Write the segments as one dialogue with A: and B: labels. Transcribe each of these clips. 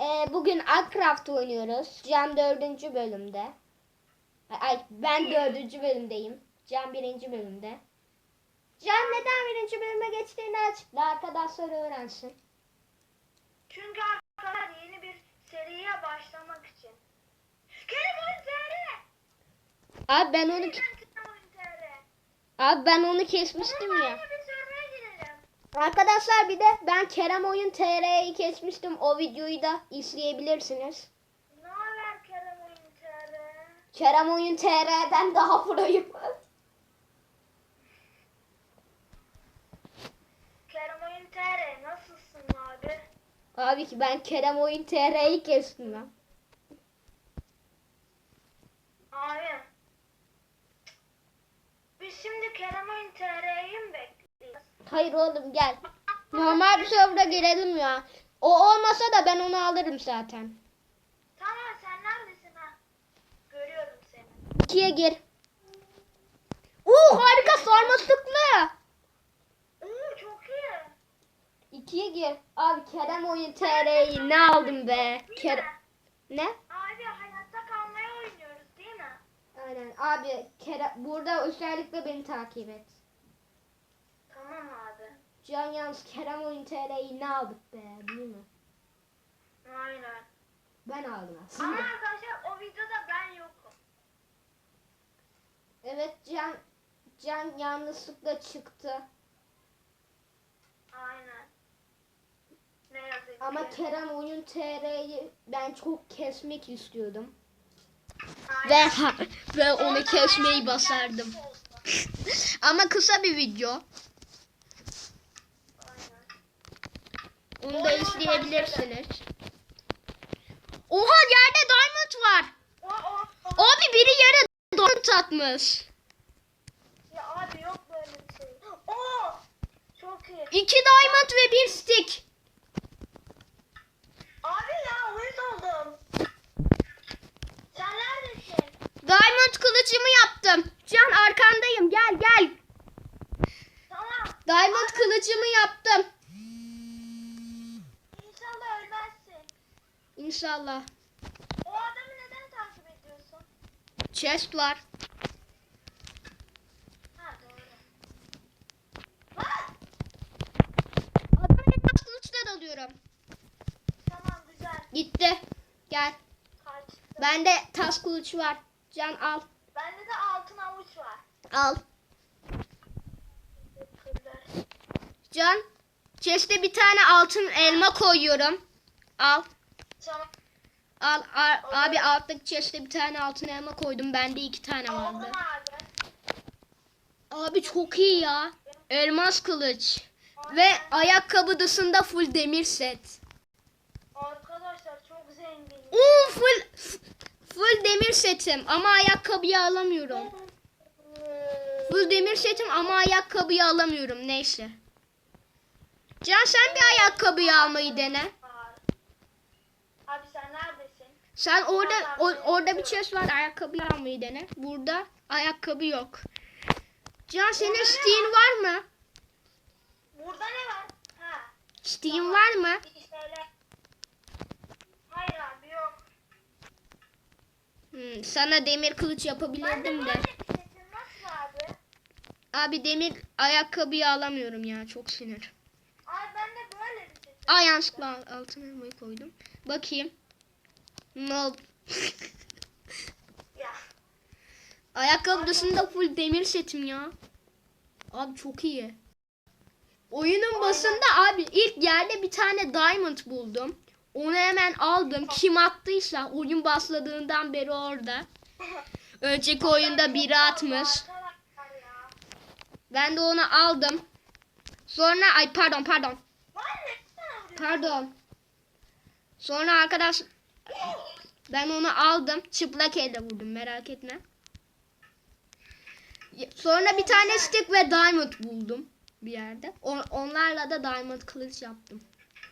A: Ee, bugün Minecraft oynuyoruz. Can dördüncü bölümde. Ay, ben dördüncü bölümdeyim. Can birinci bölümde. Can neden birinci bölüme geçtiğini açıkla. Arkadaşlar öğrensin.
B: Çünkü arkadaşlar yeni bir seriye başlamak için. Kelebek TR!
A: Abi ben onu abi ben onu kesmiştim ya.
B: yeni bir server'a girelim.
A: Arkadaşlar bir de ben Kerem Oyun TR'yi kesmiştim. O videoyu da izleyebilirsiniz.
B: Ne haber Kelebek TR?
A: Kerem Oyun TR'den daha proyum.
B: Kerem Oyun TR nasılsın abi?
A: Abi ki ben Kerem Oyun TR'yi kestim ya.
B: Abi. Biz şimdi Kerem Oyun TR'yi mi bekliyoruz?
A: Hayır oğlum gel. Normal bir server'a girelim ya. O olmasa da ben onu alırım zaten.
B: Tamam sen neredesin ha? Görüyorum seni.
A: İkiye gir. Uuu harika sarmasıklı.
B: Oo çok iyi.
A: İkiye gir. Abi Kerem Oyun TR'yi ne aldım be. Kerem... Ne?
B: Abi hayatta kalmaya oynuyoruz değil mi?
A: Aynen abi Kerem... burada özellikle beni takip et. Can yalnız Kerem Oyun TR'yi ne aldık be değil mi?
B: Aynen.
A: Ben aldım
B: Ama
A: aslında.
B: arkadaşlar o videoda ben yokum.
A: Evet Can Can yanlışlıkla çıktı.
B: Aynen. Ne yazık
A: Ama
B: ki.
A: Kerem Oyun TR'yi ben çok kesmek istiyordum.
B: Aynen.
A: Ve ve onu kesmeyi basardım. Ama kısa bir video. Onu da izleyebilirsiniz. Oha yerde diamond var. Abi biri yere diamond atmış.
B: Ya abi yok böyle bir şey. Oo! Çok iyi.
A: İki diamond ve bir stick.
B: Abi ya uyuz oldum. Sen neredesin?
A: Diamond kılıcımı yaptım. Can arkandayım gel gel.
B: Tamam.
A: Diamond kılıcımı yaptım.
B: İnşallah ölmezsin.
A: İnşallah.
B: O adamı neden takip ediyorsun?
A: Chest var.
B: Ha doğru. Ha!
A: Adamı taş kılıçla dalıyorum.
B: Tamam güzel.
A: Gitti. Gel.
B: Kaçtı.
A: Bende taş kılıç var. Can al.
B: Bende de altın avuç var.
A: Al. Can. Chest'e bir tane altın elma koyuyorum. Al.
B: Tamam.
A: Al, al abi alttaki chest'e bir tane altın elma koydum. Bende iki tane
B: Aldım
A: vardı.
B: abi.
A: Abi çok iyi ya. Elmas kılıç. Ve ayakkabı dışında full demir set.
B: Arkadaşlar çok zengin.
A: Oo full full demir setim ama ayakkabıyı alamıyorum. Full demir setim ama ayakkabıyı alamıyorum. Neyse. Can sen bir ayakkabıyı almayı dene.
B: Abi sen neredesin?
A: Sen orada o- orada bir chest var. Ayakkabıyı almayı dene. Burada ayakkabı yok. Can senin Steam var mı?
B: Burada ne var? Ha.
A: Steam var mı?
B: Hayır abi yok.
A: Hmm, sana demir kılıç yapabilirdim de.
B: abi?
A: Demir ayakkabıyı alamıyorum ya. Çok sinir.
B: Abi bende böyle bir sesin.
A: Ay yanlışlıkla al- altın elmayı koydum. Bakayım. Ne oldu?
B: Ya.
A: Ayakkabı dışında full demir setim ya. Abi çok iyi. Oyunun başında abi ilk yerde bir tane diamond buldum. Onu hemen aldım. Kim attıysa oyun başladığından beri orada. Önceki oyunda biri atmış. Ben de onu aldım. Sonra ay pardon pardon. Pardon. Sonra arkadaş ben onu aldım. Çıplak elle vurdum merak etme. Sonra bir tane stick ve diamond buldum bir yerde. On- onlarla da diamond kılıç yaptım.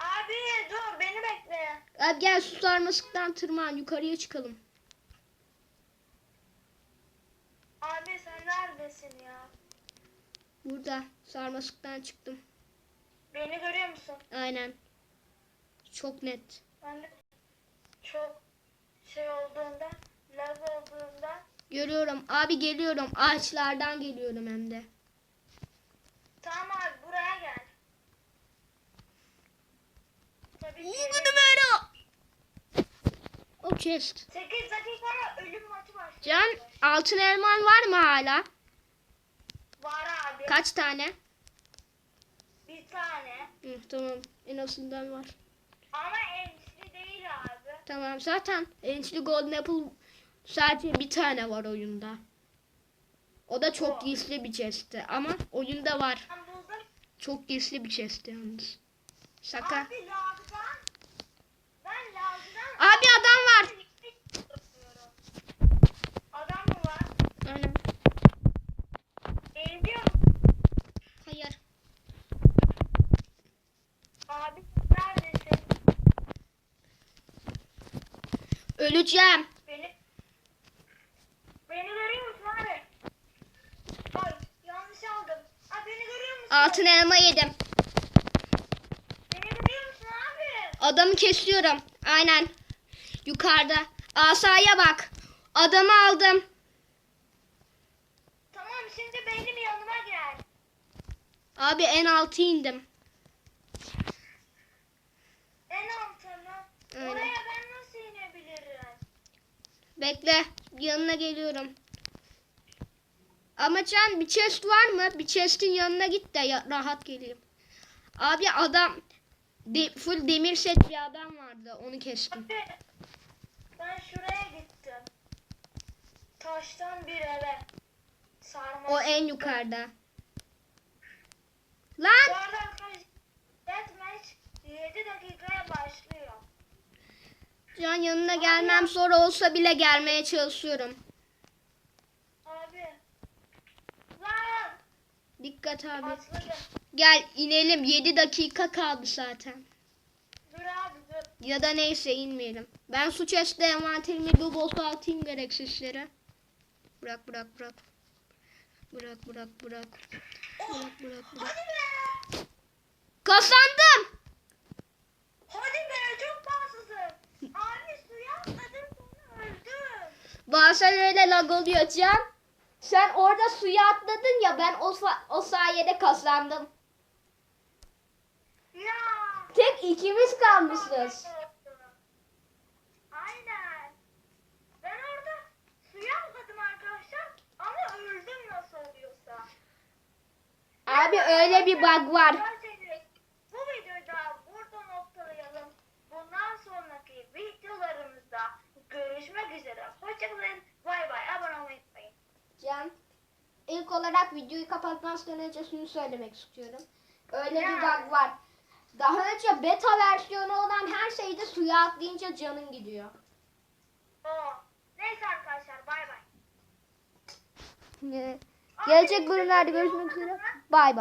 B: Abi dur beni bekle.
A: Abi gel su sarmasıktan tırman yukarıya çıkalım.
B: Abi sen neredesin ya?
A: Burada sarmasıktan çıktım.
B: Beni görüyor musun?
A: Aynen. Çok net.
B: Ben de çok şey olduğunda, lag olduğunda
A: Görüyorum. Abi geliyorum. Ağaçlardan geliyorum hem de.
B: tamam abi buraya gel. Tabii ki.
A: numara. O chest.
B: 8 dakikaya ölüm maçı başlıyor.
A: Can altın elman var mı hala?
B: Var abi.
A: Kaç tane?
B: Bir tane.
A: Hı, tamam. En azından var.
B: Ama abi.
A: Tamam zaten Enchli Golden Apple sadece bir tane var oyunda. O da çok gizli bir chest'ti ama oyunda var. Çok gizli bir chest yalnız. Şaka.
B: Abi lagdan. Ben lagdan.
A: Abi adam var.
B: Adam mı var?
A: Aynen.
B: Eğiliyor
A: Hayır.
B: Abi neredesin?
A: Öleceğim.
B: Beni Beni görüyor musun abi? Ay yanlış aldım. Abi beni görüyor musun?
A: Altın elma yedim.
B: Beni görüyor musun abi?
A: Adamı kesiyorum. Aynen. Yukarıda. Asaya bak. Adamı aldım.
B: Tamam şimdi benim yanıma gel.
A: Abi en altı indim.
B: En altına.
A: Aynen.
B: Oraya ben?
A: Bekle. Yanına geliyorum. Ama Can bir chest var mı? Bir chest'in yanına git de ya- rahat geleyim. Abi adam de- full demir set bir adam vardı. Onu kestim.
B: Abi ben şuraya gittim. Taştan bir eve. Sarma.
A: O en yukarıda. Lan!
B: Bu arada arkadaşlar Deathmatch 7 dakikaya başlıyor.
A: Can yanına gelmem zor olsa bile gelmeye çalışıyorum.
B: Abi. Lan.
A: Dikkat abi.
B: Atladım.
A: Gel inelim. 7 dakika kaldı zaten.
B: Dur abi dur.
A: Ya da neyse inmeyelim. Ben su chest'te envanterimi bir boşaltayım gereksizleri. Bırak bırak bırak. Bırak bırak bırak. Bırak bırak bırak.
B: Hadi be.
A: Kazandım.
B: Hadi be çok bağımsızım. Abi suya atladım sonra öldüm.
A: Bazen öyle lag oluyor Can. Sen orada suya atladın ya ben o, o sayede kazandım.
B: Ya.
A: Tek ikimiz kalmışız.
B: Aynen. Ben orada suya atladım arkadaşlar ama öldüm nasıl oluyorsa.
A: Abi öyle bir bug var.
B: Derseniz Bu videoyu da burada noktalayalım. Bundan sonraki videolarımızda görüşmek üzere. Hoşçakalın. Bay bay. Abone olmayı unutmayın.
A: Can, ilk olarak videoyu kapatmazdan önce şunu söylemek istiyorum. Öyle bir bug var. Daha önce beta versiyonu olan her şeyde suya atlayınca canın gidiyor.
B: Oo. Neyse arkadaşlar bay bay.
A: Gelecek bölümlerde görüşmek üzere. Bay bay.